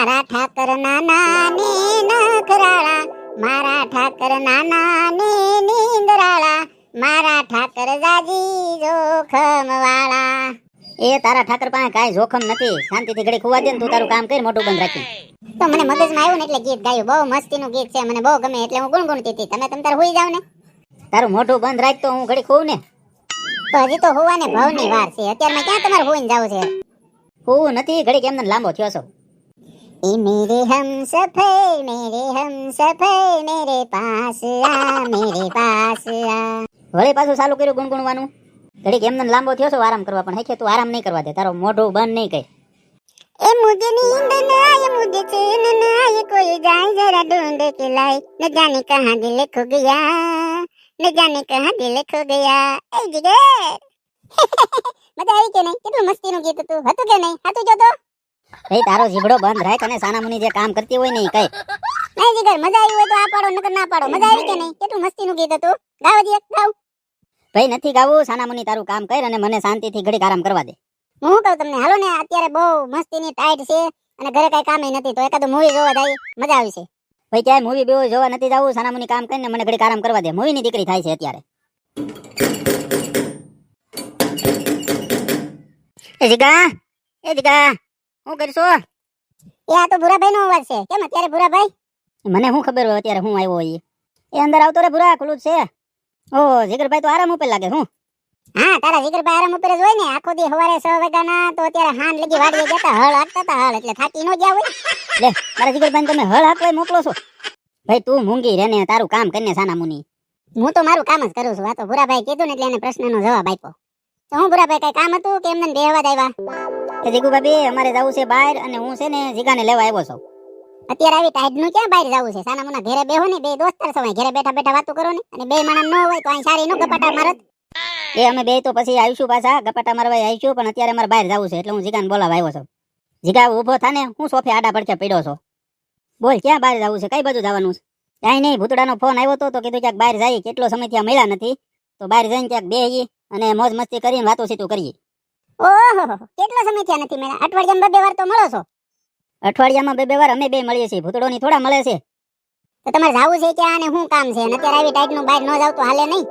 મારા ઠાકર નાના ને નખરાળા મારા ઠાકર નાના ને નીંદરાળા મારા ઠાકર જાજી જોખમ વાળા એ તારા ઠાકર પાસે કાંઈ જોખમ નથી. શાંતિથી ઘડી ખુવા દે ને તું તારું કામ કરી મોટું બંધ રાખી. તો મને મગજમાં આવ્યું ને એટલે ગીત ગાયું. બહુ મસ્તીનું ગીત છે મને બહુ ગમે એટલે હું ગુણગુણતી હતી. તમે તમ તાર હોઈ જાવ ને. તારું મોઢું બંધ રાખ તો હું ઘડી ખું ને. તો હજી તો હોવાને ભાવની વાર છે. અત્યારમાં ક્યાં તમારે હોઈને જાવ છે? હોવું નથી ઘડી કેમ લાંબો થયો છો એ મેરે હમ સફર મેરે હમ સફર મેરે પાસ આ મેરે પાસ આ વળી પાછું ચાલુ કર્યું ગુણગુણવાનું ઘડી કેમ લાંબો થયો છો આરામ કરવા પણ હેખે તું આરામ નહીં કરવા દે તારો મોઢું બંધ નહીં કહે ए मुझे नींद न आए मुझे चैन न आए कोई जाए जरा ढूंढ के लाए न जाने कहाँ दिल खो गया न जाने कहाँ दिल खो गया ए जिगर મજા આવી કે નહીં કેટલું મસ્તીનું ગીત હતું હતું કે નહીં હતું જો તો ભાઈ તારો જીભડો બંધ રાખ અને સાનામુની જે કામ કરતી હોય ને એ કઈ નહીં જીગર મજા આવી હોય તો આ પાડો નકર ના પાડો. મજા આવી કે નહીં? કેટલું મસ્તીનું ગીત હતું. ગાવ એક ગાવ. ભાઈ નથી ગાવું. સાનામુની તારું કામ કર અને મને શાંતિથી ઘડીક આરામ કરવા દે. હું કહું તમને? હાલો ને અત્યારે બહુ મસ્તીની ટાઈટ છે અને ઘરે કઈ કામ નથી તો એકાદ મૂવી જોવા જાય. મજા આવી છે. ભાઈ ક્યાંય મૂવી બેવું જોવા નથી જવું. સાનામુની કામ કરીને મને ઘડીક આરામ કરવા દે. મૂવીની દીકરી થાય છે અત્યારે. એ જીગા એ જીગા. હું કરશો? એ આ તો ભૂરાભાઈ નો અવાજ છે. કેમ અત્યારે ભૂરાભાઈ? મને શું ખબર હોય અત્યારે હું આવ્યો હોય એ? અંદર આવતો રે ભૂરા ખુલ્લું જ છે. ઓ જીગરભાઈ તો આરામ ઉપર લાગે હું? હા તારા જીગરભાઈ આરામ ઉપર જ હોય ને. આખો દી સવારે છ વાગ્યાના તો અત્યારે હાન લગી વાડીએ જતા હળ હાકતા હતા હળ. એટલે થાકી નો ગયા હોય. લે મારા જીગરભાઈ તમે હળ હાકવા મોકલો છો. ભાઈ તું મૂંગી રે ને તારું કામ કરીને સાનામુની. હું તો મારું કામ જ કરું છું. આ તો ભૂરાભાઈ કીધું ને એટલે એને પ્રશ્નનો જવાબ આપ્યો. હું ભૂરાભાઈ કઈ કામ હતું કે એમને બેહવા જ આવ્યા? એ જીગુ ભાભી અમારે જવું છે બહાર અને હું છે ને જીગાને લેવા આવ્યો છું. અત્યારે આવી ટાઈડનું ક્યાં બહાર જવું છે? સાના મુના ઘરે બેહો ને બે દોસ્તાર સવાય ઘરે બેઠા બેઠા વાતો કરો ને. અને બે માણસ ન હોય તો અહીં સારી નો ગપાટા મારત. એ અમે બે તો પછી આવીશું પાછા. ગપાટા મારવા આવીશું પણ અત્યારે અમારે બહાર જવું છે એટલે હું જીગાને બોલાવા આવ્યો છું. જીગા ઊભો થાને હું સોફે આડા પડખે પડ્યો છો. બોલ ક્યાં બહાર જવું છે? કઈ બાજુ જવાનું છે? કાંઈ નહીં ભૂતડાનો ફોન આવ્યો હતો તો કીધું ક્યાંક બહાર જાય. કેટલો સમય ત્યાં મળ્યા નથી. તો બહાર જઈને ક્યાંક બેહીએ. અને મોજ મસ્તી કરીને વાતો સીતું કરીએ. ઓહો કેટલો સમય થયા નથી મેળા અઠવાડિયામાં બે વાર તો મળો છો? અઠવાડિયામાં બે બે વાર અમે બે મળીએ છીએ. ભૂતડોની થોડા મળે છે. તો તમારે જાવું છે કે આને શું કામ છે? અને અત્યારે આવી ટાઈટનું બહાર ન જાવ તો હાલે નહીં?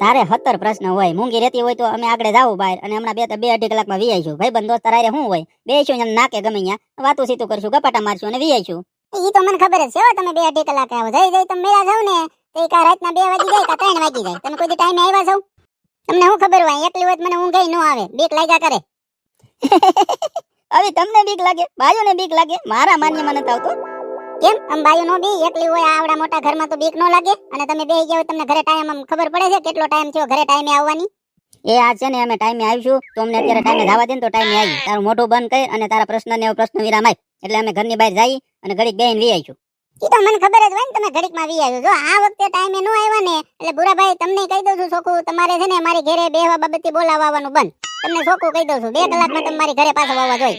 તારે સત્તર પ્રશ્ન હોય. મૂંગી રહેતી હોય તો અમે આગળ જાવું બહાર. અને હમણાં બે બે અઢી કલાકમાં વી આવીશું ભાઈ બંધ દોસ્ત તારે શું હોય? બેસીશું એમ નાકે ગમે ત્યાં વાતું સીતું કરશું ગપાટા મારશું અને વી આવીશું ઈ તો મને ખબર જ છે તમે બે અઢી કલાક આવો. જઈ જઈ તમે મેળા જાવ ને તો એક રાતના બે વાગી જાય કા ત્રણ વાગી જાય. તમે કોઈ ટાઈમે આવ્યા છો તમને શું ખબર હોય? એકલી હોય મને ઊંઘ ન આવે. બીક લાગ્યા કરે. હવે તમને બીક લાગે? ભાઈઓને બીક લાગે? મારા માન્યમાં નથી આવતો. કેમ? આમ ભાઈઓ નો બી? એકલી હોય આવડા મોટા ઘરમાં તો બીક ન લાગે? અને તમે બે ગયા હોય તમને ઘરે ટાઈમ આમ ખબર પડે છે? કેટલો ટાઈમ થયો ઘરે ટાઈમે આવવાની? એ આ છે ને અમે ટાઈમે આવીશું. તો અમને અત્યારે ટાઈમે જવા દે ને તો ટાઈમે આવી. તારું મોઢું બંધ કરી અને તારા પ્રશ્ન ને એવો પ્રશ્ન વિરામ આવી એટલે અમે ઘરની બહાર જઈ અને ઘડીક બેહીને વી આવીશું. ઈ તો મને ખબર જ હોય ને, તમે ઘડીકમાં વી આવ્યો જો આ વખતે ટાઈમે નો આવ્યા ને, એટલે બુરાભાઈ તમને કહી દઉં છું છોકું તમારે છે ને મારી ઘરે બેહવા બાબતે બોલાવવાનું બંધ. તમને છોકું કહી દઉં છું, બે કલાકમાં તમે મારી ઘરે પાછો આવવા જોઈએ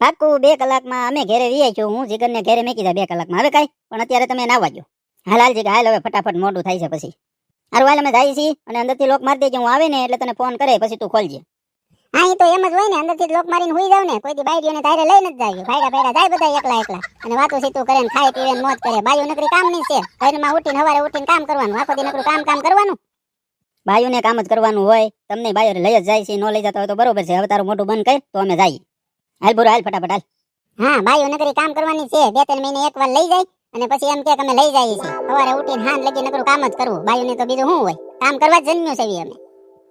પાક્કું, બે કલાકમાં અમે ઘરે વી છું. હું જીગરને ઘરે મેકી દા બે કલાકમાં. હવે કાંઈ? પણ અત્યારે તમે ના વાગ્યો હાલ હાલ જીગા હાલ, હવે ફટાફટ મોડું થાય છે પછી. હારું, હાલ, અમે જાય છીએ, અને અંદરથી લોક મારી દેજે. હું આવે ને, એટલે તને ફોન કરે, પછી તું ખોલજે. હા એ તો એમ જ હોય ને અંદરથી જ લોક મારીને હુઈ જાવ ને કોઈ દી બાયડીઓને તારે લઈ નથી જાય. ભાઈડા ભાઈડા જાય બધા એકલા એકલા. અને વાતો સીતું કરે ને ખાય પીવે ને મોજ કરે. બાયું નકરી કામ નહીં છે. ઘરમાં ઉઠીને હવારે ઉઠીને કામ કરવાનું. આખો દી નકરું કામ કામ કરવાનું. બાયુને કામ જ કરવાનું હોય. તમને બાયો લઈ જ જાય છે. ન લઈ જતા હોય તો બરોબર છે. હવે તારું મોટું બંધ કર તો અમે જઈએ. હાલ બોરો હાલ ફટાફટ હાલ. હા બાયું નકરી કામ કરવાની છે. બે ત્રણ મહિને એક વાર લઈ જાય અને પછી એમ કે અમે લઈ જઈએ છીએ. સવારે ઉઠીને હાથ લગી નકરું કામ જ કરવું. બાયુને તો બીજું શું હોય? કામ કરવા જ જન્મ્યું છે અમે.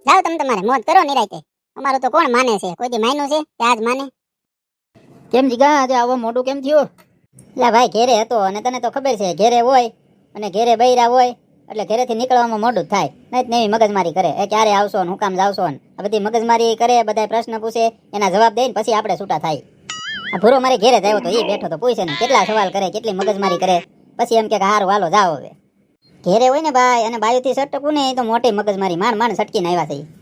જાઓ તમે તમારે. મોજ કરો નિરાયતે અમારું તો કોણ માને છે? કોઈ દી માન્યું છે? કે આજ માને? કેમ જીગા આજે આવો મોટું કેમ થયું? લે ભાઈ, ઘેરે હતો અને તને તો ખબર છે, ઘેરે હોય અને ઘેરે બૈરા હોય, એટલે ઘરેથી નીકળવામાં મોડું જ થાય. નહીં એવી મગજમારી કરે. એ ક્યારે આવશો ને હું કામ જાવશો ને આ બધી મગજમારી કરે બધા પ્રશ્ન પૂછે, એના જવાબ દે ને પછી આપણે છૂટા થાય. આ ભૂરો મારે ઘેરે જ આવ્યો તો એ બેઠો તો પૂછે ને કેટલા સવાલ કરે, કેટલી મગજમારી કરે. પછી એમ કે હારું વાલો જાઓ હવે. ઘેરે હોય ને ભાઈ, અને બાયુથી સટકું ને એ તો મોટી મગજમારી માંડ માંડ સટકીને આવ્યા છે.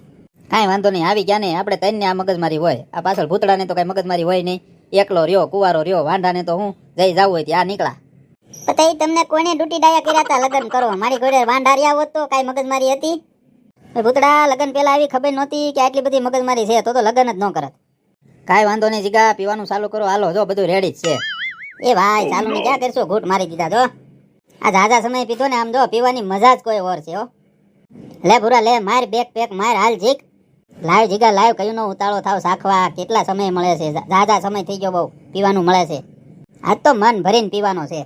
કાંઈ વાંધો નહીં આવી ગયા ને આપણે તઈને આ મગજમારી હોય. આ પાછળ ભૂતડાને તો કાંઈ મગજમારી હોય નહીં. એકલો રહ્યો કુવારો રહ્યો વાંઢાને તો હું જઈ જાવું હોય ત્યાં નીકળા. પતાઈ તમને કોને ડૂટી ડાયા કર્યા હતા લગ્ન કરો. મારી ઘરે વાંઢારિયા હોત તો કાંઈ મગજમારી હતી? ભૂતળા ભૂતડા લગ્ન પેલા આવી ખબર નહોતી કે આટલી બધી મગજમારી છે તો તો લગ્ન જ ન કરત. કાંઈ વાંધો નહીં જીગા પીવાનું ચાલુ કરો. હાલો જો બધું રેડી જ છે. એ ભાઈ ચાલુ ને ક્યાં કરશો? ઘૂંટ મારી દીધા જો. આ ઝાઝા સમય પીધો ને આમ જો પીવાની મજા જ કોઈ ઓર છે હો. લે ભૂરા લે માર બેક પેક માર હાલ જીક લાવ જીગા લાવ કયું નો ઉતાળો થાવ સાખવા, કેટલા સમય મળે છે? ઝાઝા સમય થઈ ગયો બહુ. પીવાનું મળે છે. આજ તો મન ભરીને પીવાનો છે.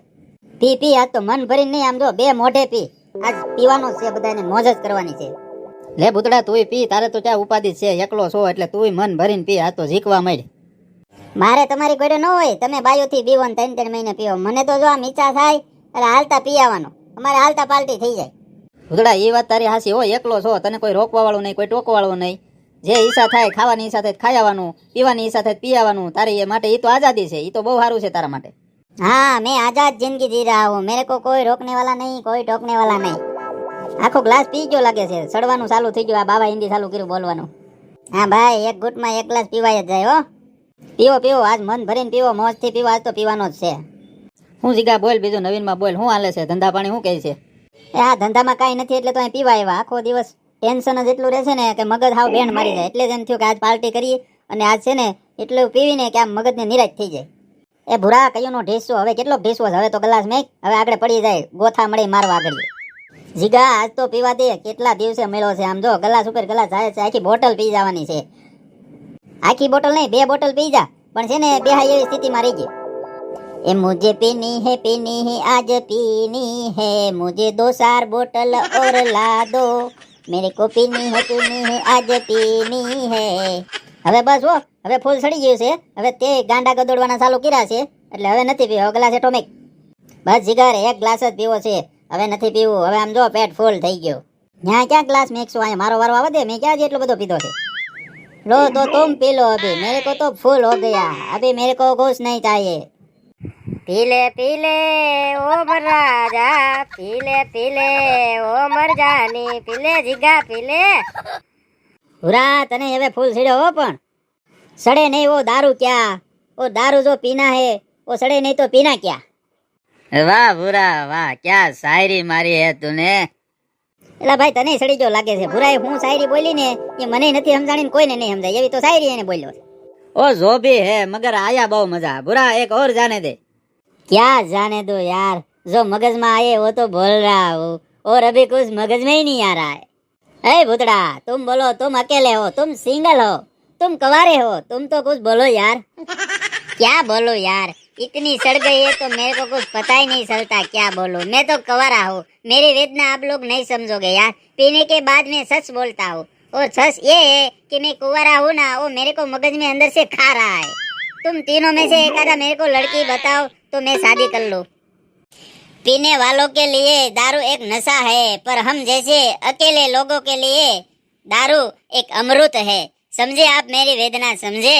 પી પી, આજ તો મન ભરીને નહીં, આમ જો બે મોઢે પી. આજ પીવાનો છે બધાને મોજ જ કરવાની છે. લે ભૂતડા તુંય પી, તારે તો ક્યાં ઉપાધિ છે? એકલો છો એટલે તુંય મન ભરીને પી, આ તો ઝીકવા માંડ. મારે તમારી ગોડે ન હોય, તમે બાયોથી બીવો ને ત્રણ ત્રણ મહિને પીવો. મને તો જો આમ ઈચ્છા થાય, એટલે હાલતા પી આવવાનું. અમારે હાલતા પાલટી થઈ જાય. ભૂતડા એ વાત તારી હાસી હોય. એકલો છો, તને કોઈ રોકવા વાળું નહીં, કોઈ ટોકવા વાળું નહીં. જે ઈચ્છા થાય ખાવાની ઈચ્છા થાય ખાઈ આવવાનું પીવાની ઈચ્છા થાય પી આવવાનું તારી એ માટે એ તો આઝાદી છે એ તો બહુ સારું છે તારા માટે हाँ मैं आजाद जिंदगी जी रहा हूँ मेरे को कोई रोकने वाला नहीं कोई टोकने वाला नहीं આખો ગ્લાસ પી ગયો લાગે છે સડવાનું ચાલુ થઈ ગયું આ બાબા હિન્દી ચાલુ કર્યું બોલવાનું હા ભાઈ એક ગુટમાં એક ગ્લાસ પીવાય જ જાય હો પીવો પીવો આજ મન ભરીને પીવો મોજથી પીવો આજ તો પીવાનો જ છે હું જીગા બોલ બીજું નવીનમાં બોલ શું હાલે છે ધંધા પાણી શું કહે છે એ આ ધંધામાં કાંઈ નથી એટલે તો અહીં પીવા આવ્યા આખો દિવસ ટેન્શન જ એટલું રહેશે ને કે મગજ હાવ બેન મારી જાય. એટલે જ એમ થયું કે આજ પાર્ટી કરીએ અને આજ છે ને એટલું પીવીને કે આમ મગજને નિરાશ થઈ જાય. એ ભૂરા કયોનો ઢેસો, હવે કેટલો ઢેસો હવે તો ગ્લાસ મેક હવે આગળ પડી જાય. ગોથા મળી મારવા આગળ જીગા, આજ તો પીવા દે. કેટલા દિવસે મળ્યો છે? આમ જો, ગ્લાસ ઉપર ગ્લાસ જાય છે. આખી બોટલ પી જવાની છે. આખી બોટલ નહીં, બે બોટલ પી જા. પણ છે ને બે હા એવી સ્થિતિમાં રહી ગઈ એ મુજે પીની હે પીની હે, આજ પીની હે. મુજે દો ચાર બોટલ ઓર લા દો મેરી કો પીની હે પીની હે, આજે પીની હે. હવે બસ ઓ હવે ફૂલ સડી ગયું છે. હવે તે ગાંડા ગદોડવાના ચાલુ કર્યા છે. એટલે હવે નથી પીવો ગ્લાસ એટોમિક બસ જીગર, એક ગ્લાસ જ પીવો છે. હવે નથી પીવું, હવે આમ જો પેટ ફૂલ થઈ ગયો. ત્યાં ક્યાં ગ્લાસ મેકશું? અહીંયા મારો વારો આવે મેં ક્યાં જ એટલો બધો પીધો છે? લો, તો તુમ પી લો, અભી. મેરે કો તો ફૂલ હો ગયા. અભી મેરે કો ઘૂસ નહીં ચાહીએ. પીલે પીલે ઓમ રાજા પીલે પીલે ઓમ રજાની પીલે જીગા પીલે. હુરા તને હવે ફૂલ સડ્યો હો પણ. સડે નહીં ઓ દારૂ ક્યાં? ઓ દારૂ જો પીના હે ઓ સડે નહીં તો પીના ક્યાં? વાહ ભૂરા વાહ ક્યાં શાયરી મારી હે તુને? એલા ભાઈ તને સડી ગયો લાગે છે. ભૂરાએ હું શાયરી બોલી ને એ મને નથી સમજાણી કોઈને નહીં સમજાય. એવી તો શાયરી એને બોલ્યો ઓ જોબી હે મગર આયા બહુ મજા. ભૂરા એક ઓર જાને દે. क्या जाने दो यार। जो मगज में आए, वो तो बोल रहा हूँ। और अभी कुछ मगज में ही नहीं आ रहा है। ए, भूतड़ा, तुम बोलो, तुम अकेले हो, तुम सिंगल हो, तुम कवारे हो, तुम तो कुछ बोलो यार। क्या बोलो यार? इतनी सड़ गई है तो मेरे को कुछ पता ही नहीं चलता, क्या बोलो? मैं तो कवारा हूँ। मेरी वेदना आप लोग नहीं समझोगे यार। पीने के बाद मैं सच बोलता हूँ। और सच ये है कि मैं कुंवारा हूँ ना, वो मेरे को मगज में अंदर से खा रहा है। तुम तीनों में से एक आधा मेरे को लड़की बताओ तो मैं शादी कर लूं पीने वालों के लिए दारू एक नशा है पर हम जैसे अकेले लोगों के लिए दारू एक अमृत है समझे आप मेरी वेदना समझे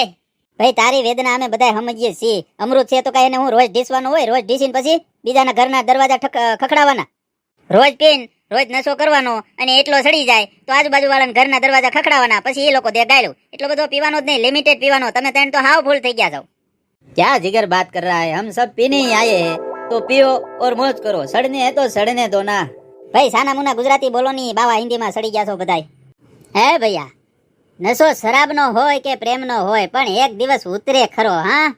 ભાઈ તારી વેદના અમે બધા સમજીએ છીએ અમૃત છે તો કઈ એને હું રોજ ઢીસવાનું હોય રોજ ઢીસીને પછી બીજાના ઘરના દરવાજા ઠક- ખખડાવવાના રોજ પીન રોજ નશો કરવાનો અને એટલો સડી જાય તો આજુબાજુ વાળાના ઘરના દરવાજા ખખડાવવાના પછી એ લોકો દે ગાયલું એટલો બધો પીવાનો જ નહીં લિમિટેડ પીવાનો તમે ત્રણ તો હાવ ફૂલ થઈ ગયા છો क्या जिगर बात कर रहा है हम सब पीने ही आए हैं तो पियो और मौज करो सड़ने है तो सड़ने दो ना ભાઈ સાના મુના ગુજરાતી બોલો ની બાવા હિન્દીમાં સડી ગયા છો બધાય હે ભૈયા નશો શરાબનો હોય કે પ્રેમનો હોય પણ એક દિવસ ઉતરે ખરો હા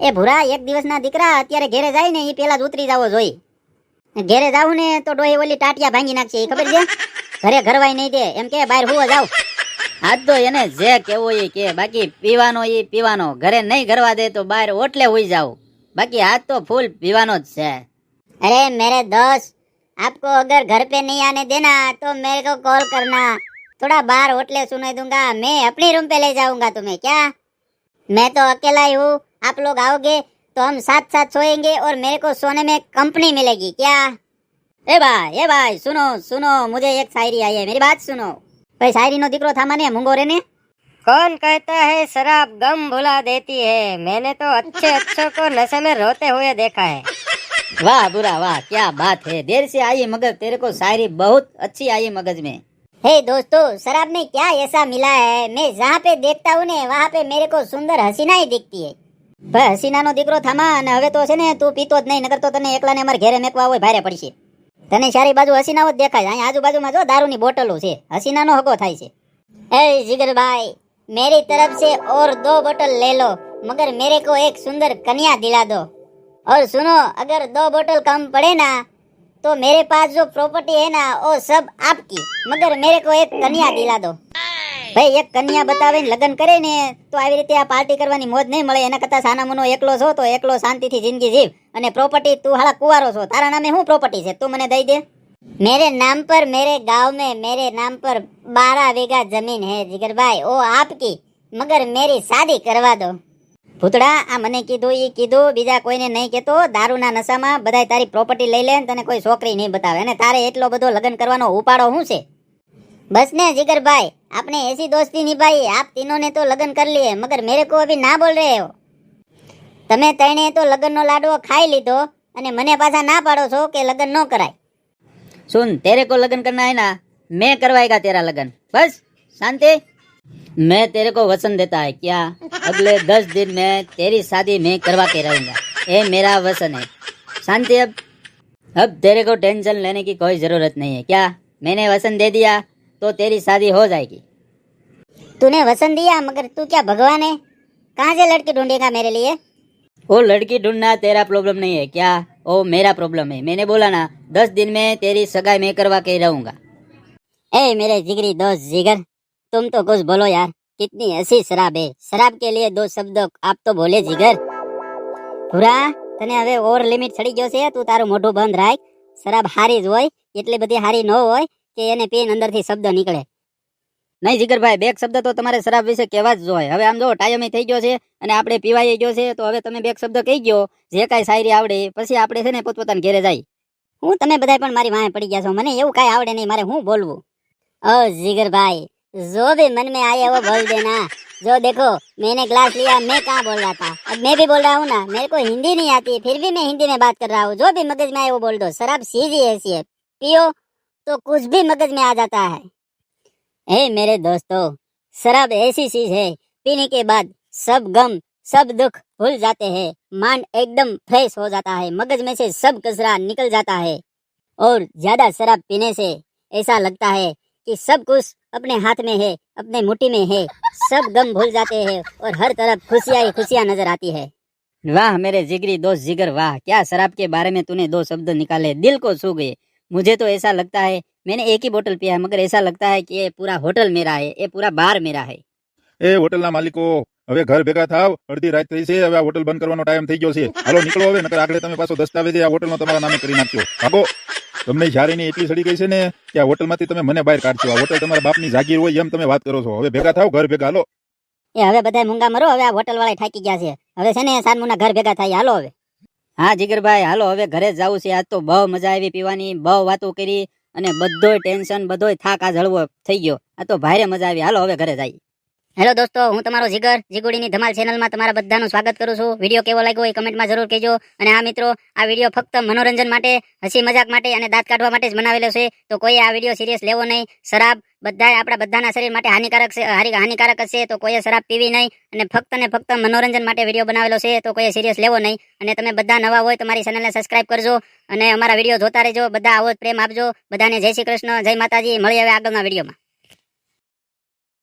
એ ભૂરા એક દિવસના દીકરા અત્યારે ઘેરે જાય ને એ પેલા જ ઉતરી જાવો જોઈ ઘેરે જાવ ને તો ડોહી ઓલી ટાટિયા ભાંગી નાખશે એ ખબર છે ઘરે ઘરવાય નહીં દે એમ કે બહાર હુવા જાવ આજ તો એને જે કેવું એ કે બાકી પીવાનો એ પીવાનો ઘરે નહીં કરવા દે તો બહાર ઓટલે હોઈ જાવ બાકી આજ તો ફૂલ પીવાનો જ છે अरे मेरे दोस्त आपको अगर घर पे नहीं आने देना तो मेरे को कॉल करना थोड़ा बाहर होटले सुनाई दूंगा मैं अपने रूम पे ले जाऊंगा तुम्हें क्या मैं तो अकेला ही हूँ आप लोग आओगे तो हम साथ साथ सोएंगे और मेरे को सोने में कंपनी मिलेगी क्या ए भाई ए भाई सुनो सुनो मुझे एक शायरी आई है मेरी बात सुनो भाई शायरी नो દીકરો થામાને મૂંગો રે ને कौन कहता है शराब गम भुला देती है मैंने तो अच्छे अच्छों को नशे में रोते हुए देखा है वाह बुरा वाह क्या बात है देर से आई मगर तेरे को शायरी बहुत अच्छी आई मगज में हे दोस्तों शराब में क्या ऐसा मिला है मैं जहाँ पे देखता हूँ ने वहाँ पे मेरे को सुंदर हसीना ही दिखती है ભાઈ હસીનાનો દીકરો થામા અને હવે તો છે ને તું પીતો જ નહીં નકર તો તને એકલાને અમારે ઘેરે મેકવા હોય ભારે પડશે તને ચારે બાજુ હસીનાઓ જ દેખાય અહીંયા આજુબાજુમાં જો દારૂની બોટલો છે હસીનાનો હગો થાય છે ए जिगर भाई मेरी तरफ से और दो बोतल ले लो मगर मेरे को एक सुंदर कन्या दिला दो और सुनो अगर दो बोतल कम पड़े ना तो मेरे पास जो प्रॉपर्टी है ना वो सब आपकी मगर मेरे को एक कन्या दिला दो ભાઈ એક કન્યા બતાવીને લગ્ન કરે ને તો આવી રીતે આ પાર્ટી કરવાની મોજ નહીં મળે એના કરતા સાના મનો એકલો છો તો એકલો શાંતિથી જિંદગી જીવ અને પ્રોપર્ટી તું હાલા કુવારો છો તારા નામે શું પ્રોપર્ટી છે તું મને દઈ દે मेरे नाम पर मेरे गांव में मेरे नाम पर बारह बीघा जमीन है जिगर भाई वो आपकी मगर मेरी शादी करवा दो ભૂતડા આ મને કીધું ઈ કીધું બીજા કોઈને નહીં કહેતો દારૂના નશામાં બધાય તારી પ્રોપર્ટી લઈ લે ને તને કોઈ છોકરી નહીં બતાવે અને તારે એટલો બધો લગ્ન કરવાનો ઉપાડો શું છે बस ने जिगर भाई आपने ऐसी दोस्ती निभाई आप तीनों ने तो लगन कर लिए मगर मेरे को अभी ना बोल रहे हो તમે તણે તો લગ્નનો લાડવો ખાઈ લીધો અને મને પાછા ના પાડો છો કે લગ્ન ન કરાય सुन तेरे को लगन करना है ना मैं करवाएगा तेरा लगन बस शांति मैं तेरे को वचन देता है क्या अगले दस दिन में तेरी शादी मैं करवा के रहूंगा ये मेरा वचन है शांति अब अब तेरे को टेंशन लेने की कोई जरूरत नहीं है क्या मैंने वचन दे दिया तो तेरी शादी हो जाएगी तूने वचन दिया मगर तू क्या भगवान है कहाँ से लड़की ढूंढेगा मेरे लिए वो लड़की ढूंढना तेरा प्रॉब्लम नहीं है क्या वो मेरा प्रॉब्लम है मैंने बोला ना दस दिन में तेरी सगाई मैं करवा के रहूंगा ए मेरे जिगरी दोस्त जिगर तुम तो कुछ बोलो यार कितनी ऐसी शराब है शराब के लिए दो शब्द आप तो बोले जिगर પૂરા તને હવે ઓવર લિમિટ ચડી ગયો છે તું તારું મોઢું બંધ રાખ શરાબ હારી જ હોય એટલી બધી હારી ન હોય કે એને પીને અંદરથી શબ્દ નીકળે નહીં જીગરભાઈ બે શબ્દ તો તમારે શરાબ વિશે કહેવા જ જોઈએ હવે આમ જો ટાઈમ થઈ ગયો છે અને આપણે પીવાઈ ગયો છે તો હવે તમે બે શબ્દ કહી ગયો જે કાંઈ શાયરી આવડે પછી આપણે છે ને પોતપોતાના ઘેરે જાય હું તમે બધાય પણ મારી વાંહે પડી ગયા છો મને એવું કાંઈ આવડે નહીં મારે હું બોલવું ओ जिगर भाई जो भी मन में आए वो बोल देना जो देखो मैंने ग्लास लिया मैं कहाँ बोल रहा था अब मैं भी बोल रहा हूँ ना मेरे को हिंदी नहीं आती फिर भी मैं हिंदी में बात कर रहा हूँ जो भी मगज में आए वो बोल दो शराब सीधी ऐसी है पियो तो कुछ भी मगज में आ जाता है। हे मेरे दोस्तों, शराब ऐसी चीज़ है, पीने के बाद सब गम, सब दुख भूल जाते हैं, माइंड एकदम फ्रेश हो जाता है, मगज में से सब कचरा निकल जाता है। और ज़्यादा शराब पीने से ऐसा लगता है कि सब कुछ अपने हाथ में है, अपने मुट्ठी में है, सब गम भूल जाते हैं और हर तरफ़ खुशियाँ ही खुशियाँ नज़र आती है। वाह मेरे जिगरी दोस्त जिगर, वाह, क्या शराब के बारे में तूने दो शब्द निकाले, दिल को छू गए। मुझे तो ऐसा लगता है मैंने एक ही बोतल पिया है मगर ऐसा लगता है कि ये पूरा होटल मेरा है ये पूरा बार मेरा है એ હોટલના માલિકો હવે ઘર ભેગા થાવ અડધી રાત થઈ છે હવે આ હોટલ બંધ કરવાનો ટાઈમ થઈ ગયો છે હાલો નીકળો હવે નકર આગળ તમે પાછો દસ્તાવેજ આ હોટલનો તમારા નામે કરી નાખજો ભાગો તમને શારીની એટલી સડી ગઈ છે ને કે આ હોટલમાંથી તમે મને બહાર કાઢશો આ હોટલ તમારા બાપની જાગીર હોય એમ તમે વાત કરો છો હવે ભેગા થાવ ઘર ભેગા હાલો એ હવે બધા મૂંગા મરો હવે આ હોટલ વાળા થાકી ગયા છે હવે છે ને સાનમુના ઘર ભેગા થાય હાલો હવે હા, જીગરભાઈ, હાલો, હવે ઘરે જવું છે. આજ તો બહુ મજા આવી પીવાની, બહુ વાતો કરી અને બધોય ટેન્શન, બધોય થાક આ જળવો થઈ ગયો. આ તો ભારે મજા આવી. હાલો, હવે ઘરે જાય હેલો દોસ્તો, હું તમારો જીગર, જીગુડીની ધમાલ ચેનલમાં તમારા બધાનું સ્વાગત કરું છું. વીડિયો કેવો લાગ્યો એ કમેન્ટમાં જરૂર કહેજો. અને આ મિત્રો, આ વીડિયો ફક્ત મનોરંજન માટે, હસી મજાક માટે અને દાંત કાઢવા માટે જ બનાવેલો છે. તો કોઈ આ વીડિયો સિરિયસ લેવો નહીં. શરાબ બધા આપણા બધાના શરીર માટે હાનિકારક છે હાનિકારક છે. તો કોઈએ શરાબ પીવી નહીં અને ફક્ત ને ફક્ત મનોરંજન માટે વીડિયો બનાવેલો છે. તો કોઈએ સિરિયસ લેવો નહીં. અને તમે બધા નવા હોય તમારી ચેનલને સબસ્ક્રાઇબ કરજો. અને અમારા વીડિયો જોતા રહેજો. બધા આવો જ પ્રેમ આપજો. બધાને જય શ્રી કૃષ્ણ, જય માતાજી. મળી આવે આગળના વિડીયોમાં.